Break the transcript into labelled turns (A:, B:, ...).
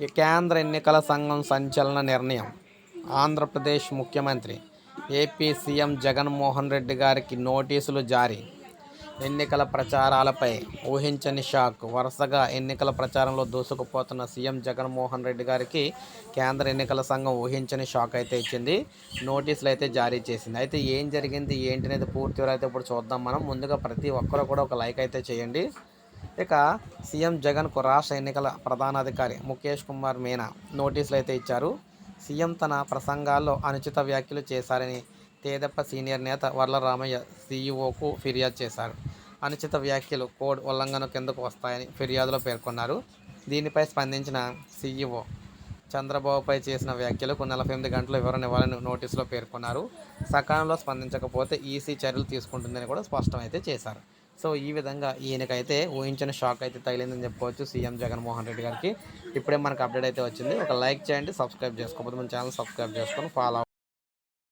A: ఈ కేంద్ర ఎన్నికల సంఘం సంచలన నిర్ణయం. ఆంధ్రప్రదేశ్ ముఖ్యమంత్రి ఏపీ సీఎం జగన్మోహన్ రెడ్డి గారికి నోటీసులు జారీ. ఎన్నికల ప్రచారాలపై ఊహించని షాక్. వరుసగా ఎన్నికల ప్రచారంలో దూసుకుపోతున్న సీఎం జగన్మోహన్ రెడ్డి గారికి కేంద్ర ఎన్నికల సంఘం ఊహించని షాక్ అయితే ఇచ్చింది. నోటీసులు అయితే జారీ చేసింది. అయితే ఏం జరిగింది ఏంటి అనేది పూర్తి వివరాలు అయితే ఇప్పుడు చూద్దాం మనం. ముందుగా ప్రతి ఒక్కరు కూడా ఒక లైక్ అయితే చేయండి. ఇక సీఎం జగన్కు రాష్ట్ర ఎన్నికల ప్రధానాధికారి ముఖేష్ కుమార్ మీనా నోటీసులు అయితే ఇచ్చారు. సీఎం తన ప్రసంగాల్లో అనుచిత వ్యాఖ్యలు చేశారని తేదప్ప సీనియర్ నేత వర్లరామయ్య సీఈఓకు ఫిర్యాదు చేశారు. అనుచిత వ్యాఖ్యలు కోడ్ ఉల్లంఘన కిందకు వస్తాయని ఫిర్యాదులో పేర్కొన్నారు. దీనిపై స్పందించిన సీఈఓ చంద్రబాబుపై చేసిన వ్యాఖ్యలకు నలభై ఎనిమిది గంటల వివరణ ఇవ్వాలని నోటీసులో పేర్కొన్నారు. సకాలంలో స్పందించకపోతే ఈసీ చర్యలు తీసుకుంటుందని కూడా స్పష్టమైతే చేశారు. సో ఈ విధంగా ఈయనకైతే ఊహించిన షాక్ అయితే తగిలిందని చెప్పుకోవచ్చు సీఎం జగన్మోహన్ రెడ్డి గారికి. ఇప్పుడే మనకు అప్డేట్ అయితే వచ్చింది. ఒక లైక్ చేయండి సబ్స్క్రైబ్ చేసుకోకపోతే మన ఛానల్ సబ్స్క్రైబ్ చేసుకొని ఫాలో